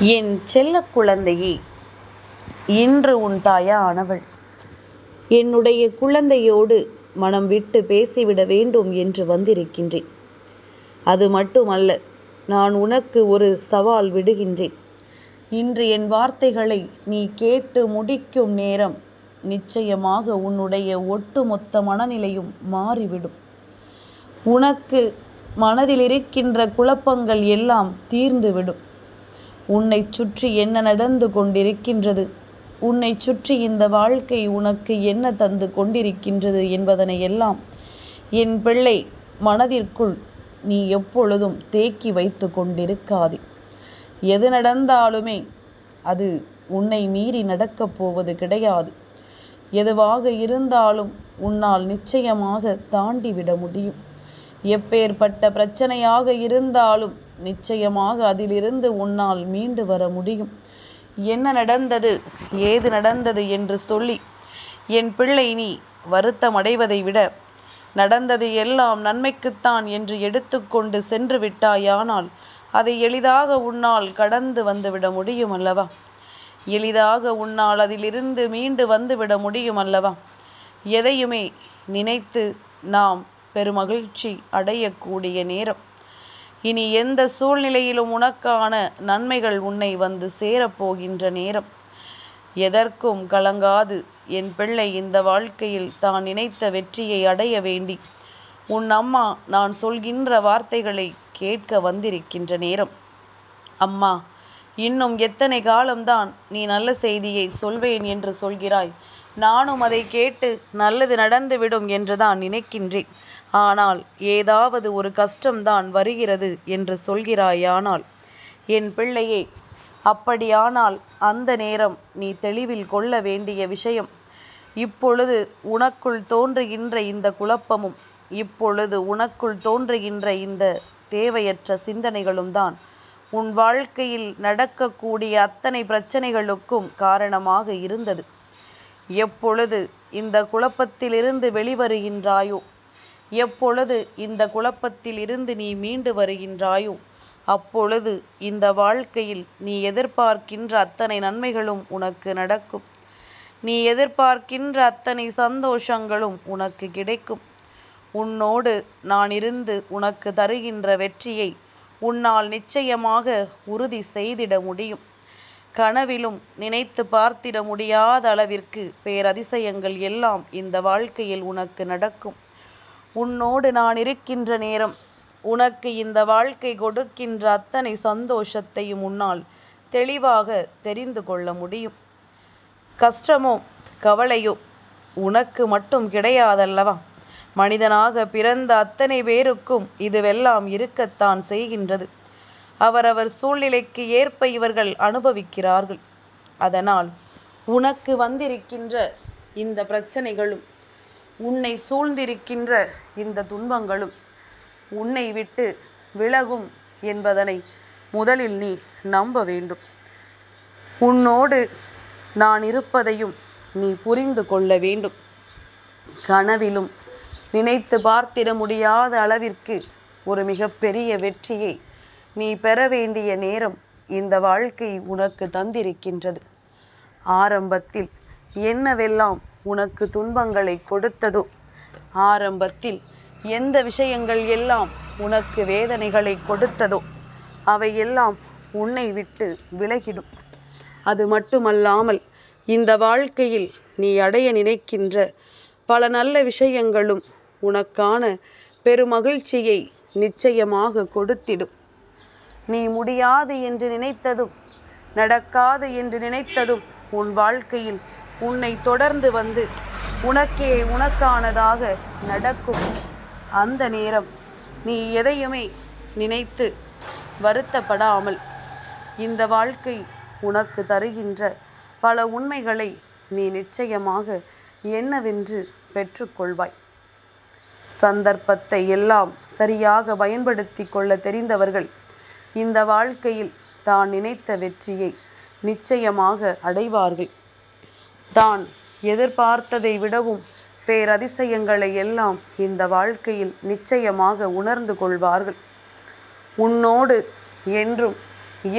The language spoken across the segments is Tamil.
என் செல்ல குழந்தையே இன்று உன் தாயா ஆனவள் என்னுடைய குழந்தையோடு மனம் விட்டு பேசிவிட வேண்டும் என்று வந்திருக்கின்றேன். அது மட்டுமல்ல நான் உனக்கு ஒரு சவால் விடுகின்றேன். இன்று என் வார்த்தைகளை நீ கேட்டு முடிக்கும் நேரம் நிச்சயமாக உன்னுடைய ஒட்டுமொத்த மனநிலையும் மாறிவிடும். உனக்கு மனதில் இருக்கின்ற குழப்பங்கள் எல்லாம் தீர்ந்துவிடும். உன்னை சுற்றி என்ன நடந்து கொண்டிருக்கின்றது? உன்னை சுற்றி இந்த வாழ்க்கை உனக்கு என்ன தந்து கொண்டிருக்கின்றது என்பதனை எல்லாம் என் பிள்ளை மனதிற்குள் நீ எப்பொழுதும் தேக்கி வைத்து கொண்டிருக்காது. எது நடந்தாலுமே அது உன்னை மீறி நடக்கப் போவது கிடையாது. எதுவாக இருந்தாலும் உன்னால் நிச்சயமாக தாண்டிவிட முடியும். எப்பேற்பட்ட பிரச்சனையாக இருந்தாலும் நிச்சயமாக அதிலிருந்து உன்னால் மீண்டு வர முடியும். என்ன நடந்தது? ஏது நடந்தது என்று சொல்லி என் பிள்ளை நீ வருத்தம் அடைவதை விட நடந்தது எல்லாம் நன்மைக்குத்தான் என்று எடுத்துக்கொண்டு சென்று விட்டாயானால் அதை எளிதாக உன்னால் கடந்து வந்துவிட முடியும் அல்லவா? எளிதாக உன்னால் அதிலிருந்து மீண்டு வந்துவிட முடியும் அல்லவா? எதையுமே நினைத்து நாம் பெருமகிழ்ச்சி அடையக்கூடிய நேரம். இனி எந்த சூழ்நிலையிலும் உனக்கான நன்மைகள் உன்னை வந்து சேரப்போகின்ற நேரம். எதற்கும் கலங்காது. என் பிள்ளை இந்த வாழ்க்கையில் தான் நினைத்த வெற்றியை அடைய வேண்டி. உன் அம்மா நான் சொல்கின்ற வார்த்தைகளை கேட்க வந்திருக்கின்ற நேரம். அம்மா இன்னும் எத்தனை காலம்தான் நீ நல்ல செய்தியை சொல்வேன் என்று சொல்கிறாய். நானும் அதை கேட்டு நல்லது நடந்துவிடும் என்றுதான் நினைக்கின்றேன். ஆனால் ஏதாவது ஒரு கஷ்டம்தான் வருகிறது என்று சொல்கிறாயானால் என் பிள்ளையே அப்படியானால் அந்த நேரம் நீ தெளிவில் கொள்ள வேண்டிய விஷயம். இப்பொழுது உனக்குள் தோன்றுகின்ற இந்த குழப்பமும் இப்பொழுது உனக்குள் தோன்றுகின்ற இந்த தேவையற்ற சிந்தனைகளும் தான் உன் வாழ்க்கையில் நடக்கக்கூடிய அத்தனை பிரச்சனைகளுக்கும் காரணமாக இருந்தது. எப்பொழுது இந்த குழப்பத்திலிருந்து வெளிவருகின்றாயோ? எப்பொழுது இந்த குழப்பத்தில் இருந்து நீ மீண்டு வருகின்றாயோ? அப்பொழுது இந்த வாழ்க்கையில் நீ எதிர்பார்க்கின்ற அத்தனை நன்மைகளும் உனக்கு நடக்கும். நீ எதிர்பார்க்கின்ற அத்தனை சந்தோஷங்களும் உனக்கு கிடைக்கும். உன்னோடு நான் இருந்து உனக்கு தருகின்ற வெற்றியை உன்னால் நிச்சயமாக உறுதி செய்திட முடியும். கனவிலும் நினைத்து பார்த்திட முடியாத அளவிற்கு பேரதிசயங்கள் எல்லாம் இந்த வாழ்க்கையில் உனக்கு நடக்கும். உன்னோடு நான் இருக்கின்ற நேரம் உனக்கு இந்த வாழ்க்கை கொடுக்கின்ற அத்தனை சந்தோஷத்தையும் உன்னால் தெளிவாக தெரிந்து கொள்ள முடியும். கஷ்டமோ கவலையோ உனக்கு மட்டும் கிடையாதல்லவா? மனிதனாக பிறந்த அத்தனை பேருக்கும் இதுவெல்லாம் இருக்கத்தான் செய்கின்றது. அவரவர் சூழ்நிலைக்கு ஏற்ப இவர்கள் அனுபவிக்கிறார்கள். அதனால் உனக்கு வந்திருக்கின்ற இந்த பிரச்சனைகளும் உன்னை சூழ்ந்திருக்கின்ற இந்த துன்பங்களும் உன்னை விட்டு விலகும் என்பதனை முதலில் நீ நம்ப வேண்டும். உன்னோடு நான் இருப்பதையும் நீ புரிந்து கொள்ள வேண்டும். கனவிலும் நினைத்து பார்த்திட முடியாத அளவிற்கு ஒரு மிகப்பெரிய வெற்றியை நீ பெற வேண்டிய நேரம் இந்த வாழ்க்கை உனக்கு தந்திருக்கின்றது. ஆரம்பத்தில் என்னவெல்லாம் உனக்கு துன்பங்களை கொடுத்ததோ ஆரம்பத்தில் எந்த விஷயங்கள் எல்லாம் உனக்கு வேதனைகளை கொடுத்ததோ அவையெல்லாம் உன்னை விட்டு விலகிடும். அது மட்டுமல்லாமல் இந்த வாழ்க்கையில் நீ அடைய நினைக்கின்ற பல நல்ல விஷயங்களும் உனக்கான பெருமகிழ்ச்சியை நிச்சயமாக கொடுத்திடும். நீ முடியாது என்று நினைத்ததும் நடக்காது என்று நினைத்ததும் உன் வாழ்க்கையில் உன்னை தொடர்ந்து வந்து உனக்கே உனக்கானதாக நடக்கும். அந்த நேரம் நீ எதையுமே நினைத்து வருத்தப்படாமல் இந்த வாழ்க்கை உனக்கு தருகின்ற பல உண்மைகளை நீ நிச்சயமாக என்னவென்று பெற்றுக்கொள்வாய். சந்தர்ப்பத்தை எல்லாம் சரியாக பயன்படுத்தி கொள்ள தெரிந்தவர்கள் இந்த வாழ்க்கையில் தான் நினைத்த வெற்றியை நிச்சயமாக அடைவார்கள். தான் எதிர்பார்த்ததை விடவும் பேரதிசயங்களை எல்லாம் இந்த வாழ்க்கையில் நிச்சயமாக உணர்ந்து கொள்வார்கள். உன்னோடு என்றும்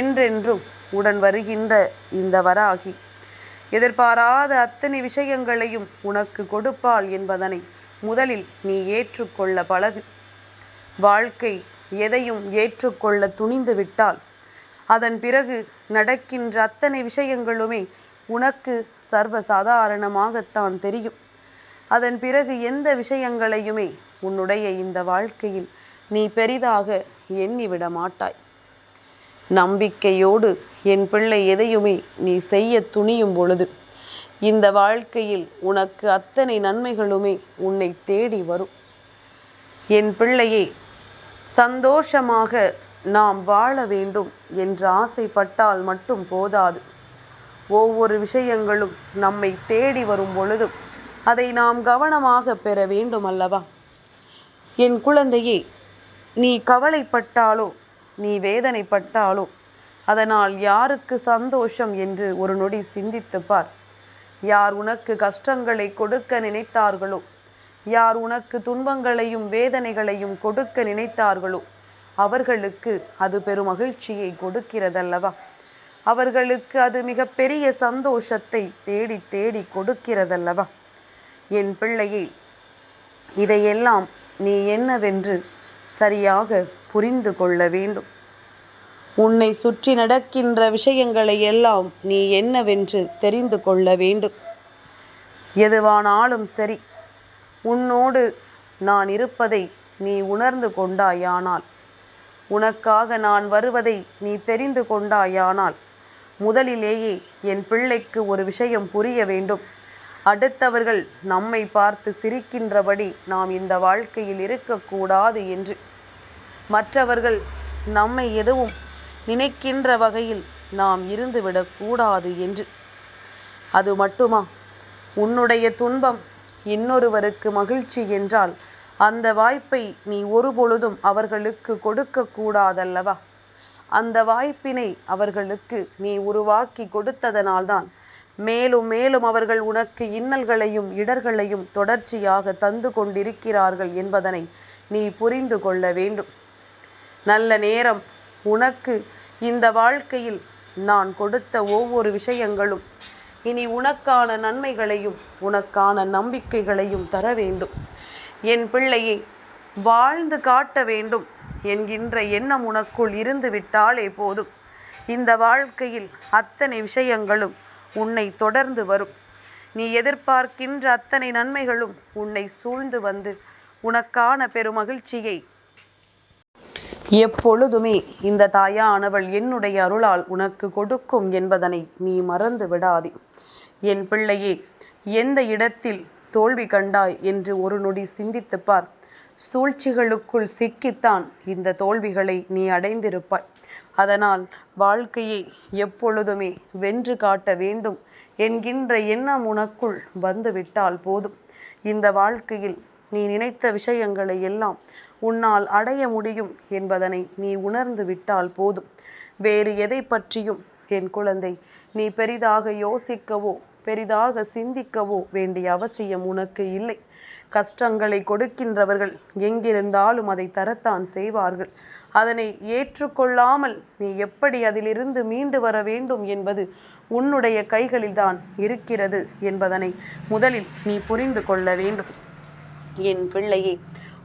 என்றென்றும் உடன் வருகின்ற இந்த வராகி எதிர்பாராத அத்தனை விஷயங்களையும் உனக்கு கொடுப்பாள் என்பதனை முதலில் நீ ஏற்றுக்கொள்ள பழகு. வாழ்க்கை எதையும் ஏற்றுக்கொள்ள துணிந்து விட்டால் அதன் பிறகு நடக்கின்ற அத்தனை விஷயங்களுமே உனக்கு சர்வ சாதாரணமாகத்தான் தெரியும். அதன் பிறகு எந்த விஷயங்களையுமே உன்னுடைய இந்த வாழ்க்கையில் நீ பெரிதாக எண்ணிவிட மாட்டாய். நம்பிக்கையோடு என் பிள்ளை எதையுமே நீ செய்ய துணியும் பொழுது இந்த வாழ்க்கையில் உனக்கு அத்தனை நன்மைகளுமே உன்னை தேடி வரும். என் பிள்ளையே சந்தோஷமாக நாம் வாழ வேண்டும் என்று ஆசைப்பட்டால் மட்டும் போதாது. ஒவ்வொரு விஷயங்களும் நம்மை தேடி வரும் பொழுதும் அதை நாம் கவனமாக பெற வேண்டும் அல்லவா? என் குழந்தையே நீ கவலைப்பட்டாலோ நீ வேதனைப்பட்டாலோ அதனால் யாருக்கு சந்தோஷம் என்று ஒரு நொடி சிந்தித்து பார். யார் உனக்கு கஷ்டங்களை கொடுக்க நினைத்தார்களோ யார் உனக்கு துன்பங்களையும் வேதனைகளையும் கொடுக்க நினைத்தார்களோ அவர்களுக்கு அது பெரும் மகிழ்ச்சியை கொடுக்கிறதல்லவா? அவர்களுக்கு அது மிகப்பெரிய சந்தோஷத்தை தேடி தேடி கொடுக்கிறதல்லவா? என் பிள்ளையே இதையெல்லாம் நீ என்னவென்று சரியாக புரிந்து கொள்ள வேண்டும். உன்னை சுற்றி நடக்கின்ற விஷயங்களை எல்லாம் நீ என்னவென்று தெரிந்து கொள்ள வேண்டும். எதுவானாலும் சரி உன்னோடு நான் இருப்பதை நீ உணர்ந்து கொண்டாயானால். உனக்காக நான் வருவதை நீ தெரிந்து கொண்டாயானால். முதலிலேயே என் பிள்ளைக்கு ஒரு விஷயம் புரிய வேண்டும். அடுத்தவர்கள் நம்மை பார்த்து சிரிக்கின்றபடி நாம் இந்த வாழ்க்கையில் இருக்கக்கூடாது என்று. மற்றவர்கள் நம்மை எதுவும் நினைக்கின்ற வகையில் நாம் இருந்துவிடக்கூடாது என்று. அது மட்டுமா? உன்னுடைய துன்பம் இன்னொருவருக்கு மகிழ்ச்சி என்றால் அந்த வாய்ப்பை நீ ஒருபொழுதும் அவர்களுக்கு கொடுக்கக்கூடாதல்லவா? அந்த வாய்ப்பினை அவர்களுக்கு நீ உருவாக்கி கொடுத்ததனால்தான் மேலும் மேலும் அவர்கள் உனக்கு இன்னல்களையும் இடர்களையும் தொடர்ச்சியாக தந்து கொண்டிருக்கிறார்கள் என்பதனை நீ புரிந்து கொள்ள வேண்டும். நல்ல நேரம் உனக்கு இந்த வாழ்க்கையில் நான் கொடுத்த ஒவ்வொரு விஷயங்களும் இனி உனக்கான நன்மைகளையும் உனக்கான நம்பிக்கைகளையும் தர வேண்டும். என் பிள்ளையை வாழ்ந்து காட்ட வேண்டும். என்கின்ற எண்ணம் உனக்குள் இருந்து விட்டாலே போதும். இந்த வாழ்க்கையில் அத்தனை விஷயங்களும் உன்னை தொடர்ந்து வரும். நீ எதிர்பார்க்கின்ற அத்தனை நன்மைகளும் உன்னை சூழ்ந்து வந்து உனக்கான பெருமகிழ்ச்சியை எப்பொழுதுமே இந்த தாயானவள் என்னுடைய அருளால் உனக்கு கொடுக்கும் என்பதனை நீ மறந்து விடாதே. என் பிள்ளையே எந்த இடத்தில் தோல்வி கண்டாய் என்று ஒரு நொடி சிந்தித்துப் பார். சூழ்ச்சிகளுக்குள் சிக்கித்தான் இந்த தோல்விகளை நீ அடைந்திருப்பாய். அதனால் வாழ்க்கையை எப்பொழுதுமே வென்று காட்ட வேண்டும். என்கின்ற எண்ணம் உனக்குள் வந்துவிட்டால் போதும். இந்த வாழ்க்கையில் நீ நினைத்த விஷயங்களை எல்லாம் உன்னால் அடைய முடியும் என்பதனை நீ உணர்ந்து விட்டால் போதும். வேறு எதை பற்றியும்? என் குழந்தை நீ பெரிதாக யோசிக்கவோ பெரிதாக சிந்திக்கவோ வேண்டிய அவசியம் உனக்கு இல்லை. கஷ்டங்களை கொடுக்கின்றவர்கள் எங்கிருந்தாலும் அதை தரத்தான் செய்வார்கள். அதனை ஏற்றுக்கொள்ளாமல் நீ எப்படி அதிலிருந்து மீண்டு வர வேண்டும் என்பது உன்னுடைய கைகளில்தான் இருக்கிறது என்பதனை முதலில் நீ புரிந்து கொள்ள வேண்டும். என் பிள்ளையே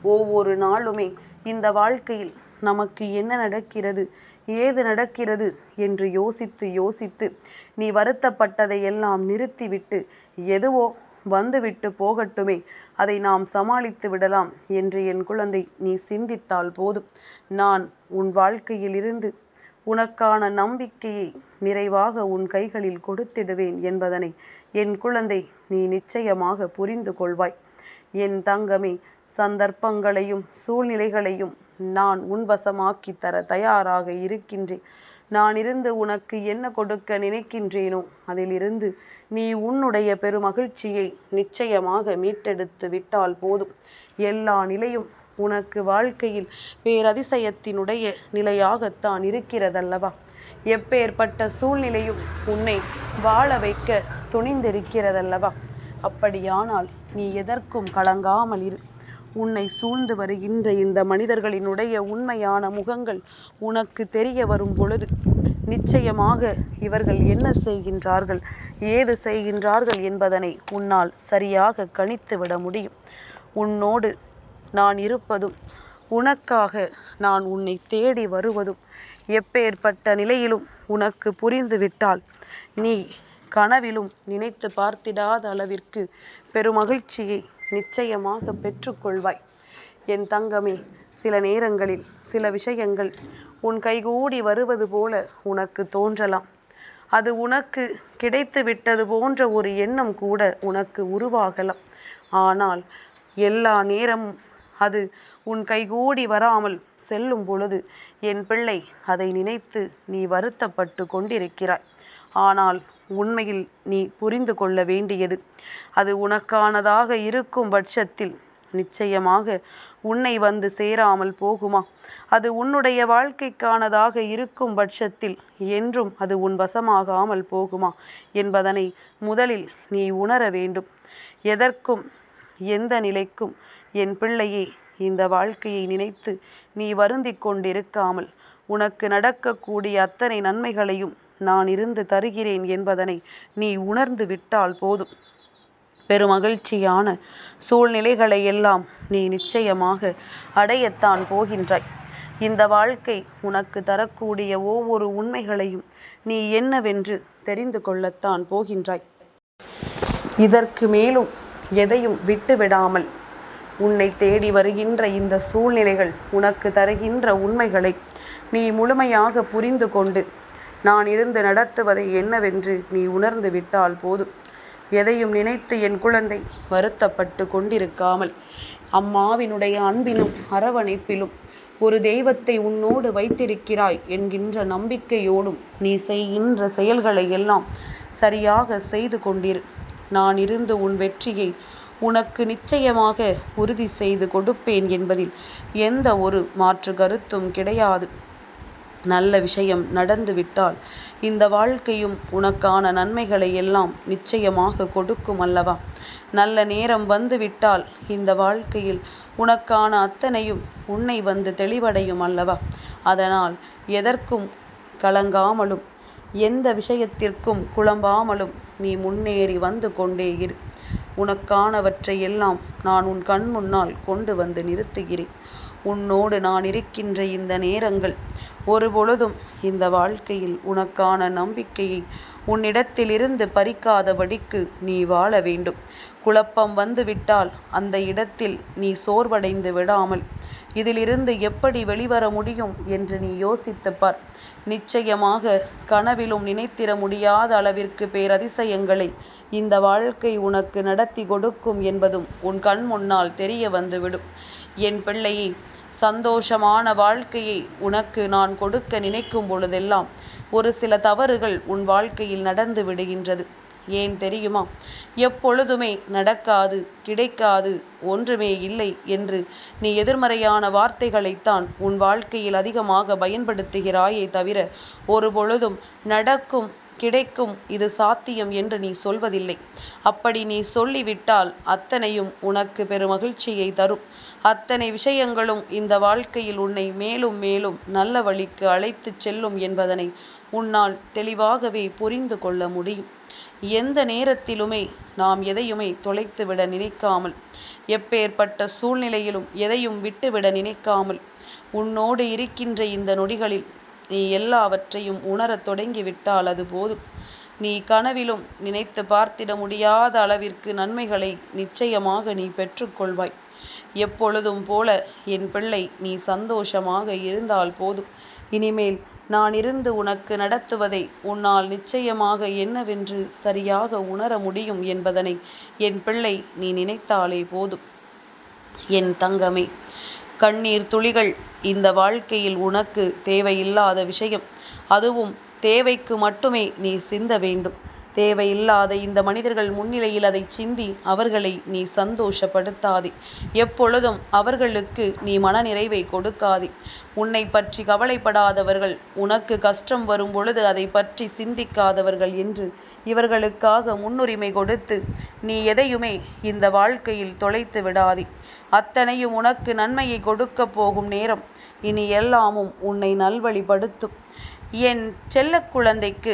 ஒவ்வொரு நாளுமே இந்த வாழ்க்கையில் நமக்கு என்ன நடக்கிறது ஏது நடக்கிறது என்று யோசித்து யோசித்து நீ வருத்தப்பட்டதை எல்லாம் நிறுத்திவிட்டு எதுவோ வந்துவிட்டு போகட்டுமே அதை நாம் சமாளித்து விடலாம் என்று என் குழந்தை நீ சிந்தித்தால் போதும். நான் உன் வாழ்க்கையிலிருந்து உனக்கான நம்பிக்கையை நிறைவாக உன் கைகளில் கொடுத்திடுவேன் என்பதனை என் குழந்தை நீ நிச்சயமாக புரிந்து கொள்வாய். என் தங்கமே சந்தர்ப்பங்களையும் சூழ்நிலைகளையும் நான் உன்வசமாக்கி தர தயாராக இருக்கின்றேன். நான் இருந்து உனக்கு என்ன கொடுக்க நினைக்கின்றேனோ அதிலிருந்து நீ உன்னுடைய பெருமகிழ்ச்சியை நிச்சயமாக மீட்டெடுத்து விட்டால் போதும். எல்லா நிலையும் உனக்கு வாழ்க்கையில் பேரதிசயத்தினுடைய நிலையாகத்தான் இருக்கிறதல்லவா? எப்பேற்பட்ட சூழ்நிலையும் உன்னை வாழ வைக்க துணிந்திருக்கிறதல்லவா? அப்படியானால் நீ எதற்கும் கலங்காமல் இரு. உன்னை சூழ்ந்து வருகின்ற இந்த மனிதர்களினுடைய உண்மையான முகங்கள் உனக்கு தெரிய வரும் பொழுது நிச்சயமாக இவர்கள் என்ன செய்கின்றார்கள் ஏது செய்கின்றார்கள் என்பதனை உன்னால் சரியாக கணித்து விட முடியும். உன்னோடு நான் இருப்பதும் உனக்காக நான் உன்னை தேடி வருவதும் எப்பேற்பட்ட நிலையிலும் உனக்கு புரிந்துவிட்டால் நீ கனவிலும் நினைத்து பார்த்திடாத அளவிற்கு பெருமகிழ்ச்சியை நிச்சயமாக பெற்றுக்கொள்வாய். என் தங்கமே சில நேரங்களில் சில விஷயங்கள் உன் கைகூடி வருவது போல உனக்கு தோன்றலாம். அது உனக்கு கிடைத்து விட்டது போன்ற ஒரு எண்ணம் கூட உனக்கு உருவாகலாம். ஆனால் எல்லா நேரமும் அது உன் கைகூடி வராமல் செல்லும் பொழுது என் பிள்ளை அதை நினைத்து நீ வருத்தப்பட்டு கொண்டிருக்கிறாய். ஆனால் உண்மையில் நீ புரிந்து கொள்ள வேண்டியது. அது உனக்கானதாக இருக்கும் பட்சத்தில் நிச்சயமாக உன்னை வந்து சேராமல் போகுமா? அது உன்னுடைய வாழ்க்கைக்கானதாக இருக்கும் பட்சத்தில் என்றும் அது உன் வசமாகாமல் போகுமா என்பதனை முதலில் நீ உணர வேண்டும். எதற்கும் எந்த நிலைக்கும் என் பிள்ளையே இந்த வாழ்க்கையை நினைத்து நீ வருந்தி கொண்டிருக்காமல் உனக்கு நடக்கக்கூடிய அத்தனை நன்மைகளையும் நான் இருந்து தருகிறேன் என்பதனை நீ உணர்ந்து விட்டால் போதும். பெருமகிழ்ச்சியான சூழ்நிலைகளை எல்லாம் நீ நிச்சயமாக அடையத்தான் போகின்றாய். இந்த வாழ்க்கை உனக்கு தரக்கூடிய ஒவ்வொரு உண்மைகளையும் நீ என்னவென்று தெரிந்து கொள்ளத்தான் போகின்றாய். இதற்கு மேலும் எதையும் விட்டுவிடாமல் உன்னை தேடி வருகின்ற இந்த சூழ்நிலைகள் உனக்கு தருகின்ற உண்மைகளை நீ முழுமையாக புரிந்து கொண்டு நான் இருந்து நடத்துவதை என்னவென்று நீ உணர்ந்து விட்டால் போதும். எதையும் நினைத்து என் குழந்தை வருத்தப்பட்டு கொண்டிருக்காமல் அம்மாவினுடைய அன்பிலும் அரவணைப்பிலும் ஒரு தெய்வத்தை உன்னோடு வைத்திருக்கிறாய் என்கின்ற நம்பிக்கையோடும் நீ செய்கின்ற செயல்களை எல்லாம் சரியாக செய்து கொண்டிரு. நான் இருந்து உன் வெற்றியை உனக்கு நிச்சயமாக உறுதி செய்து கொடுப்பேன் என்பதில் எந்த ஒரு மாற்று கருத்தும் கிடையாது. நல்ல விஷயம் நடந்துவிட்டால் இந்த வாழ்க்கையும் உனக்கான நன்மைகளை எல்லாம் நிச்சயமாக கொடுக்கும் அல்லவா? நல்ல நேரம் வந்துவிட்டால் இந்த வாழ்க்கையில் உனக்கான அத்தனையும் உன்னை வந்து தெளிவடையும் அல்லவா? அதனால் எதற்கும் கலங்காமலும் எந்த விஷயத்திற்கும் குழம்பாமலும் நீ முன்னேறி வந்து கொண்டே இரு. உனக்கானவற்றை எல்லாம் நான் உன் கண் முன்னால் கொண்டு வந்து நிறுத்துகிறேன். உன்னோடு நான் இருக்கின்ற இந்த நேரங்கள் ஒருபொழுதும் இந்த வாழ்க்கையில் உனக்கான நம்பிக்கையை உன்னிடத்திலிருந்து பறிக்காதபடிக்கு நீ வாழ வேண்டும். குழப்பம் வந்துவிட்டால் அந்த இடத்தில் நீ சோர்வடைந்து விடாமல். இதிலிருந்து எப்படி வெளிவர முடியும் என்று நீ யோசித்து பார். நிச்சயமாக கனவிலும் நினைத்திட முடியாத அளவிற்கு பேரதிசயங்களை இந்த வாழ்க்கை உனக்கு நடத்தி கொடுக்கும் என்பதும் உன் கண் முன்னால் தெரிய வந்துவிடும். என் பிள்ளையை சந்தோஷமான வாழ்க்கையை உனக்கு நான் கொடுக்க நினைக்கும் பொழுதெல்லாம் ஒரு சில தவறுகள் உன் வாழ்க்கையில் நடந்து விடுகின்றது. ஏன் தெரியுமா? எப்பொழுதுமே நடக்காது கிடைக்காது ஒன்றுமே இல்லை என்று நீ எதிர்மறையான வார்த்தைகளைத்தான் உன் வாழ்க்கையில் அதிகமாக பயன்படுத்துகிறாயே தவிர ஒரு பொழுதும் நடக்கும் கிடைக்கும் இது சாத்தியம் என்று நீ சொல்வதில்லை. அப்படி நீ சொல்லிவிட்டால் அத்தனையும் உனக்கு பெருமகிழ்ச்சியை தரும். அத்தனை விஷயங்களும் இந்த வாழ்க்கையில் உன்னை மேலும் மேலும் நல்ல வழிக்கு அழைத்துச் செல்லும் என்பதனை உன்னால் தெளிவாகவே புரிந்து கொள்ள முடியும். எந்த நேரத்திலுமே நாம் எதையுமே தொலைத்துவிட நினைக்காமல் எப்பேற்பட்ட சூழ்நிலையிலும் எதையும் விட்டுவிட நினைக்காமல் உன்னோடு இருக்கின்ற இந்த நொடிகளில் நீ எல்லாவற்றையும் உணரத் தொடங்கிவிட்டால் அது போதும். நீ கனவிலும் நினைத்து பார்த்திட முடியாத அளவிற்கு நன்மைகளை நிச்சயமாக நீ பெற்றுக்கொள்வாய். எப்பொழுதும் போல என் பிள்ளை நீ சந்தோஷமாக இருந்தால் போதும். இனிமேல் நான் இருந்து உனக்கு நடத்துவதை உன்னால் நிச்சயமாக என்னவென்று சரியாக உணர முடியும் என்பதனை என் பிள்ளை நீ நினைத்தாலே போதும். என் தங்கமே கண்ணீர் துளிகள் இந்த வாழ்க்கையில் உனக்கு தேவையில்லாத விஷயம். அதுவும் தேவைக்கு மட்டுமே நீ சிந்த வேண்டும். தேவையில்லாத இந்த மனிதர்கள் முன்னிலையில் அதை சிந்தி அவர்களை நீ சந்தோஷப்படுத்தாதே. எப்பொழுதும் அவர்களுக்கு நீ மனநிறைவை கொடுக்காதே. உன்னை பற்றி கவலைப்படாதவர்கள் உனக்கு கஷ்டம் வரும் பொழுது அதை பற்றி சிந்திக்காதவர்கள் என்று இவர்களுக்காக முன்னுரிமை கொடுத்து நீ எதையுமே இந்த வாழ்க்கையில் தொலைத்து விடாதே. அத்தனையும் உனக்கு நன்மையை கொடுக்கப் போகும் நேரம் இனி எல்லாமும் உன்னை நல்வழிப்படுத்தும். என் செல்ல குழந்தைக்கு